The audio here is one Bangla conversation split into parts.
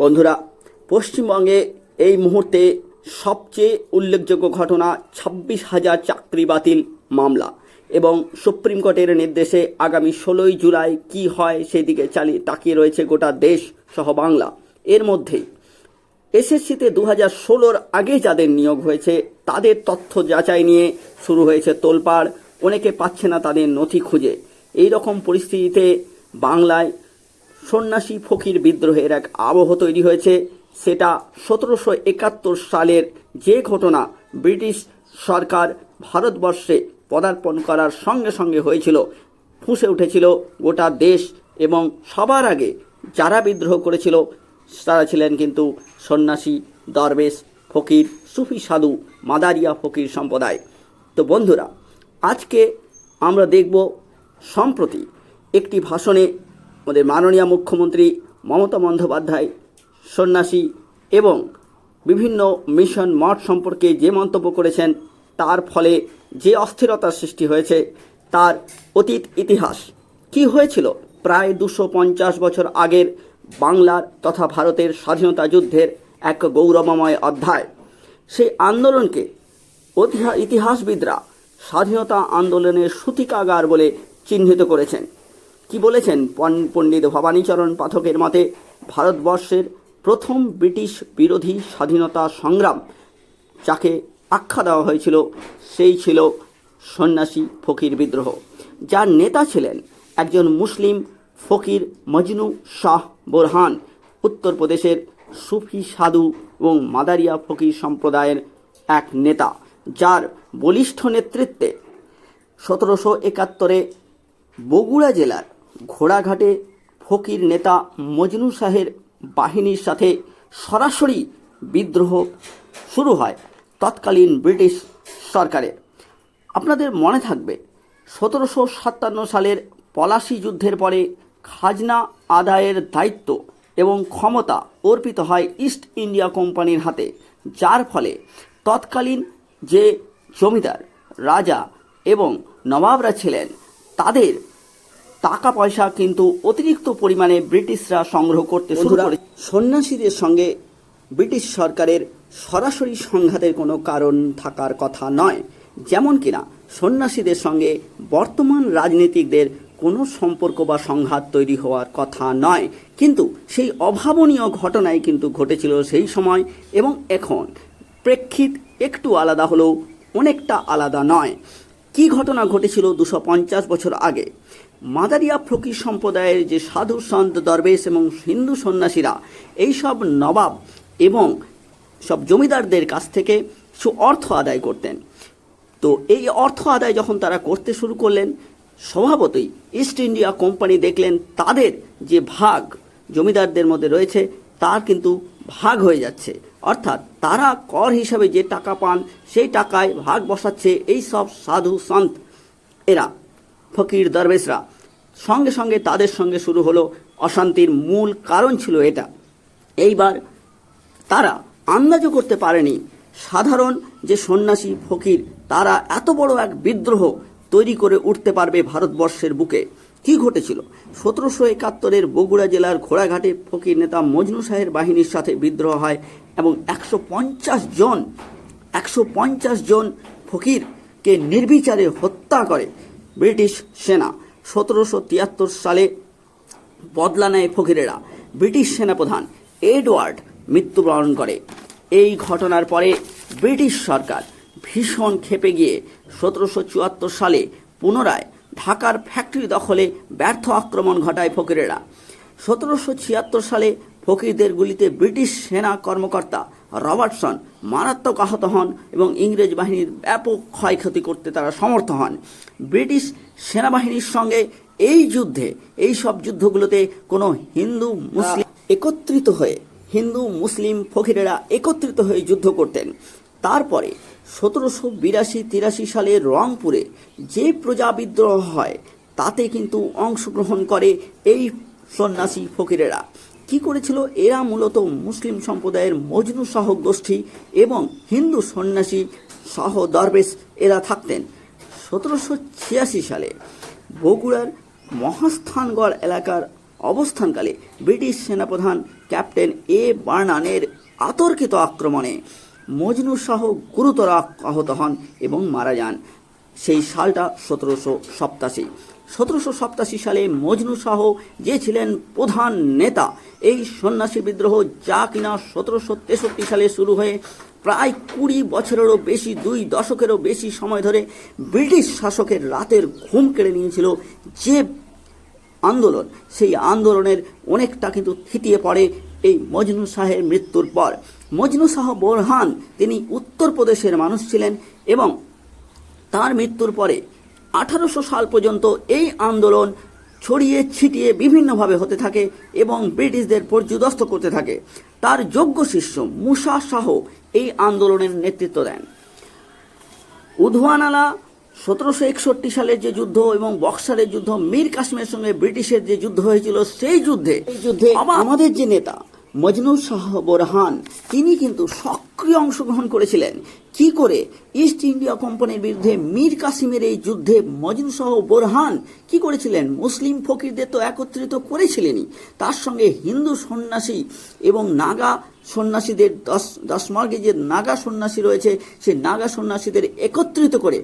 বন্ধুরা, পশ্চিমবঙ্গে এই মুহূর্তে সবচেয়ে উল্লেখযোগ্য ঘটনা ছাব্বিশ হাজার চাকরি বাতিল মামলা এবং সুপ্রিম কোর্টের নির্দেশে আগামী ষোলোই জুলাই কি হয় সেদিকে চালিয়ে তাকিয়ে রয়েছে গোটা দেশ সহ বাংলা। এর মধ্যেই এসএসসিতে দু হাজার ষোলোর আগে যাদের নিয়োগ হয়েছে, তাদের তথ্য যাচাই নিয়ে শুরু হয়েছে তোলপাড়। অনেকে পাচ্ছে না তাদের নথি খুঁজে। এই রকম পরিস্থিতিতে বাংলায় সন্ন্যাসী ফকির বিদ্রোহের এক আবহ তৈরি হয়েছে। সেটা সতেরোশো একাত্তর সালের যে ঘটনা ব্রিটিশ সরকার ভারতবর্ষে পদার্পণ করার সঙ্গে সঙ্গে হয়েছিল, ফুঁসে উঠেছিল গোটা দেশ এবং সবার আগে যারা বিদ্রোহ করেছিল, তারা ছিলেন কিন্তু সন্ন্যাসী, দরবেশ, ফকির, সুফি সাধু, মাদারিয়া ফকির সম্প্রদায়। তো বন্ধুরা, আজকে আমরা দেখব, সম্প্রতি একটি ভাষণে আমাদের মাননীয় মুখ্যমন্ত্রী মমতা বন্দ্যোপাধ্যায়, সন্ন্যাসী এবং বিভিন্ন মিশন মঠ সম্পর্কে যে মন্তব্য করেছেন, তার ফলে যে অস্থিরতার সৃষ্টি হয়েছে, তার অতীত ইতিহাস। কি হয়েছিল? প্রায় দুশো পঞ্চাশ বছর আগের বাংলার তথা ভারতের স্বাধীনতা যুদ্ধের এক গৌরবময় অধ্যায়। সেই আন্দোলনকে ইতিহাসবিদরা স্বাধীনতা আন্দোলনের সূতিকাগার বলে চিহ্নিত করেছেন। কি বলেছেন পণ্ডিত ভবানীচরণ পাঠকের মতে, ভারতবর্ষের প্রথম ব্রিটিশ বিরোধী স্বাধীনতা সংগ্রাম যাকে আখ্যা দেওয়া হয়েছিল, সেই ছিল সন্ন্যাসী ফকির বিদ্রোহ। যার নেতা ছিলেন একজন মুসলিম ফকির মজনু শাহ বোরহান, উত্তরপ্রদেশের সুফি সাধু এবং মাদারিয়া ফকির সম্প্রদায়ের এক নেতা, যার বলিষ্ঠ নেতৃত্বে সতেরোশো একাত্তরে বগুড়া জেলার ঘোড়াঘাটে ফকির নেতা মজনু শাহের বাহিনীর সাথে সরাসরি বিদ্রোহ শুরু হয় তৎকালীন ব্রিটিশ সরকারের আপনাদের মনে থাকবে, সতেরোশো সাতান্ন সালের পলাশি যুদ্ধের পরে খাজনা আদায়ের দায়িত্ব এবং ক্ষমতা অর্পিত হয় ইস্ট ইন্ডিয়া কোম্পানির হাতে, যার ফলে তৎকালীন যে জমিদার, রাজা এবং নবাবরা ছিলেন, তাদের টাকা পয়সা কিন্তু অতিরিক্ত পরিমাণে ব্রিটিশরা সংগ্রহ করতে শুরু করে সন্ন্যাসীদের সঙ্গে ব্রিটিশ সরকারের সরাসরি সংঘাতের কোনো কারণ থাকার কথা নয়। যেমন কিনা সন্ন্যাসীদের সঙ্গে বর্তমান রাজনীতিকদের কোনো সম্পর্ক বা সংঘাত তৈরি হওয়ার কথা নয়। কিন্তু সেই অভাবনীয় ঘটনাই কিন্তু ঘটেছিল সেই সময় এবং এখন। প্রেক্ষিত একটু আলাদা হলেও অনেকটা আলাদা নয়। কি ঘটনা ঘটেছিল দুশো পঞ্চাশ বছর আগে? মাদারিয়া ফকির সম্প্রদায়ের যে সাধু সন্ত দরবেশ এবং হিন্দু সন্ন্যাসীরা, এইসব নবাব এবং সব জমিদারদের কাছ থেকে কিছু অর্থ আদায় করতেন। তো এই অর্থ আদায় যখন তারা করতে শুরু করলেন, স্বভাবতই ইস্ট ইন্ডিয়া কোম্পানি দেখলেন, তাদের যে ভাগ জমিদারদের মধ্যে রয়েছে, তার কিন্তু ভাগ হয়ে যাচ্ছে। অর্থাৎ তারা কর হিসাবে যে টাকা পান, সেই টাকায় ভাগ বসাচ্ছে এই সব সাধু সন্ত এরা। ফকির দরবেশরা। সঙ্গে সঙ্গে তাদের সঙ্গে শুরু হলো অশান্তির মূল কারণ ছিল এটা। এইবার তারা আন্দাজও করতে পারেনি। সাধারণ যে সন্ন্যাসী ফকির, তারা এত বড় এক বিদ্রোহ তৈরি করে উঠতে পারবে ভারতবর্ষের বুকে। কি ঘটেছিল? সতেরোশো একাত্তরের বগুড়া জেলার ঘোড়াঘাটে ফকির নেতা মজনু শাহের বাহিনীর সাথে বিদ্রোহ হয় এবং একশো পঞ্চাশ জন, একশো পঞ্চাশ জন ফকিরকে নির্বিচারে হত্যা করে। ব্রিটিশ সেনা সতেরোশো তিয়াত্তর সালে বদলা নেয় ফকিরেরা। ব্রিটিশ সেনাপ্রধান এডওয়ার্ড মৃত্যুবরণ করে। এই ঘটনার পরে ব্রিটিশ সরকার ভীষণ ক্ষেপে গিয়ে সতেরোশো চুয়াত্তর সালে পুনরায় ঢাকার ফ্যাক্টরি দখলে ব্যর্থ আক্রমণ ঘটায় ফকিরেরা। সতেরোশো ছিয়াত্তর সালে ফকিরদের গুলিতে ব্রিটিশ সেনা কর্মকর্তা রবার্টসন মারাত্মক আহত হন এবং ইংরেজ বাহিনীর ব্যাপক ক্ষয়ক্ষতি করতে তারা সমর্থ হন। ব্রিটিশ সেনাবাহিনীর সঙ্গে এই যুদ্ধে, এই সব যুদ্ধগুলোতে কোনো হিন্দু, মুসলিম একত্রিত হয়ে, হিন্দু, মুসলিম ফকিরেরা একত্রিত হয়ে যুদ্ধ করতেন। তারপরে সতেরোশো বিরাশি তিরাশি সালে রংপুরে যে প্রজা বিদ্রোহ হয়, তাতে কিন্তু অংশগ্রহণ করে এই সন্ন্যাসী ফকিরেরা। কি করেছিল? এরা মূলত মুসলিম সম্প্রদায়ের মজনু সহ গোষ্ঠী এবং হিন্দু সন্ন্যাসী সহ দরবেশ এরা থাকতেন। সতেরোশো ছিয়াশি সালে বগুড়ার মহাস্থানগড় এলাকার অবস্থানকালে ব্রিটিশ সেনাপ্রধান ক্যাপ্টেন এ বার্নানের আতর্কিত আক্রমণে মজনু শাহ গুরুতর আহত হন এবং মারা যান। সেই সালটা সতেরোশো সপ্তাশি। সতেরোশো সপ্তাশি সালে মজনু শাহ, যে ছিলেন প্রধান নেতা, এই সন্ন্যাসী বিদ্রোহ যা কিনা সতেরোশো তেষট্টি সালে শুরু হয়ে প্রায় কুড়ি বছরেরও বেশি, দুই দশকেরও বেশি সময় ধরে ব্রিটিশ শাসকের রাতের ঘুম কেড়ে নিয়েছিল যে আন্দোলন। সেই আন্দোলনের অনেকটা কিন্তু থিতিয়ে পড়ে এই মজনু শাহের মৃত্যুর পর। মজনু শাহ বোরহান, তিনি উত্তরপ্রদেশের মানুষ ছিলেন এবং তার মৃত্যুর পরে আঠারোশো সাল পর্যন্ত এই আন্দোলন ছড়িয়ে ছিটিয়ে বিভিন্নভাবে হতে থাকে এবং ব্রিটিশদের পর্যুদস্ত করতে থাকে। তার যোগ্য শিষ্য মুসা শাহ এই আন্দোলনের নেতৃত্ব দেন। উধওয়ানালা সতেরোশো একষট্টি সালের যে যুদ্ধ এবং বক্সারের যুদ্ধ মীর কাশ্মীরের সঙ্গে ব্রিটিশের যে যুদ্ধ হয়েছিল সেই যুদ্ধে এই যুদ্ধে আমাদের যে নেতা মজনু শাহ বোরহান। তিনি কিন্তু সক্রিয় অংশগ্রহণ করেছিলেন। কি করে? ইস্ট ইন্ডিয়া কোম্পানির বিরুদ্ধে মীর কাসিমের এই যুদ্ধে মজনু শাহ বোরহান কি করেছিলেন? মুসলিম ফকিরদের তো একত্রিত করেছিলেনই। তার সঙ্গে হিন্দু সন্ন্যাসী এবং নাগা সন্ন্যাসীদের দশ দশমার্গে যে নাগা সন্ন্যাসী রয়েছে সেই নাগা সন্ন্যাসীদের একত্রিত করে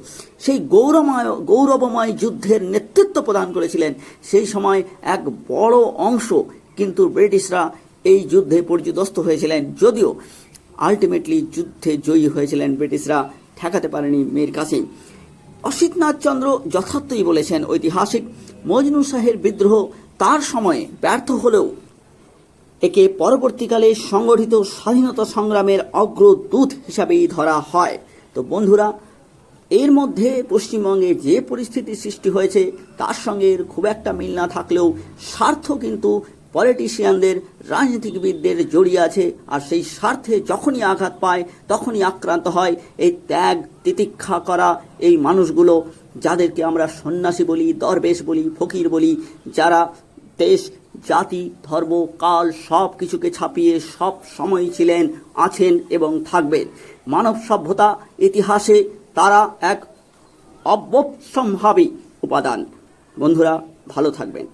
সেই গৌরময়, গৌরবময় যুদ্ধের নেতৃত্ব প্রদান করেছিলেন। সেই সময় এক বড় অংশ কিন্তু ব্রিটিশরা এই যুদ্ধে পর্যুদস্ত হয়েছিলেন যদিও আলটিমেটলি যুদ্ধে জয়ী হয়েছিলেন ব্রিটিশরা, ঠেকাতে পারেনি মীর কাসিম। অসিতনাথ চন্দ্র যথার্থই বলেছেন ঐতিহাসিক মজনু শাহের বিদ্রোহ তার সময়ে ব্যর্থ হলেও একে পরবর্তীকালে সংগঠিত স্বাধীনতা সংগ্রামের অগ্রদূত হিসাবেই ধরা হয়। তো বন্ধুরা, এর মধ্যে পশ্চিমবঙ্গে যে পরিস্থিতি সৃষ্টি হয়েছে, তার সঙ্গে খুব একটা মিল না থাকলেও স্বার্থ কিন্তু পলিটিশিয়ানদের, রাজনীতিবিদদের জড়িয়ে আছে আর সেই স্বার্থে যখনই আঘাত পায়, তখনই আক্রান্ত হয় এই ত্যাগ, তিতিক্ষা করা এই মানুষগুলো যাদেরকে আমরা সন্ন্যাসী বলি, দরবেশ বলি, ফকির বলি, যারা দেশ, জাতি, ধর্ম, কাল সব কিছুকে ছাপিয়ে সব সময় ছিলেন, আছেন এবং থাকবেন। মানব সভ্যতা, ইতিহাসে তারা এক অব্যসম্ভাবী উপাদান। বন্ধুরা, ভালো থাকবেন।